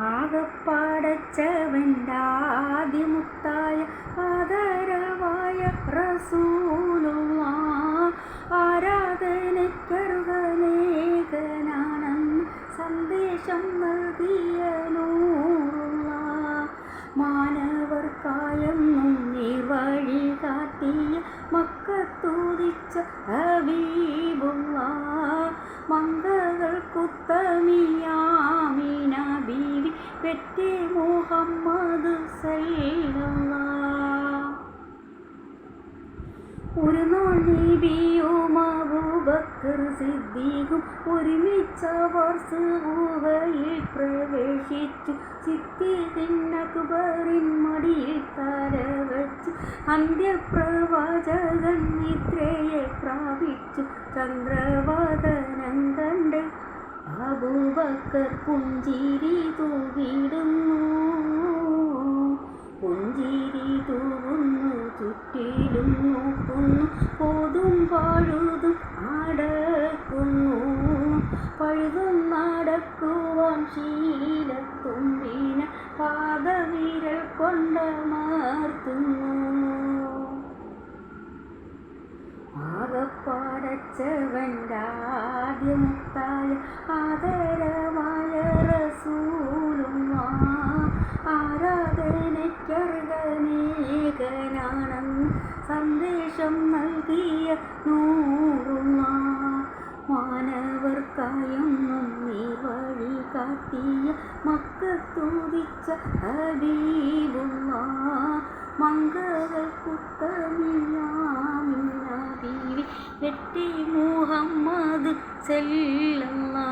ആകപ്പാടച്ചവന്റെ ആദ്യമുത്തായ ആദരവായ റസൂലുള്ള ആരാധനയ്ക്കറുകനേകനാണെന്ന് സന്ദേശം നൽകിയ നൂറുള്ള. മാനവർക്കായെന്നും നീർവഴി കാട്ടിയ മക്കത്തൂതിച്ച ഹബീബുള്ള. മംഗകൾ ഒരു നാൾ നബിയും അബൂബക്കർ സിദ്ദീഖും ഒരുമിച്ച വർഷയിൽ പ്രവേശിച്ചു. സിദ്ദീഖിൻ അക്ബറിൻ മടിയിൽ തലവച്ചു അന്ത്യപ്രവാചകൻ നിദ്രയെ പ്രാപിച്ചു. ചന്ദ്രവാദനം കണ്ട് അബൂബക്കർ പുഞ്ചിരി തൂകിടുന്നു നോക്കുന്നു. പോതും പഴുതും അടക്കുന്നു പഴുതും നടക്കുവാൻ ശീലത്തുമ്പിന പാദവിരൽ കൊണ്ടമർത്തുന്നു ആകപ്പാടച്ചവന്റെ ആദ്യമുത്തായ ആദരവായ സന്ദേശം നൽകിയ നൂറുള്ള മാനവർക്കായൊന്നും നീ വഴി കാട്ടിയ മക്കത്തൂതിച്ച ഹബീബുള്ള മംഗകൾ കുത്തമിയാമിന ബീവി വെട്ടി മുഹമ്മദ് സെല്ലല്ലാ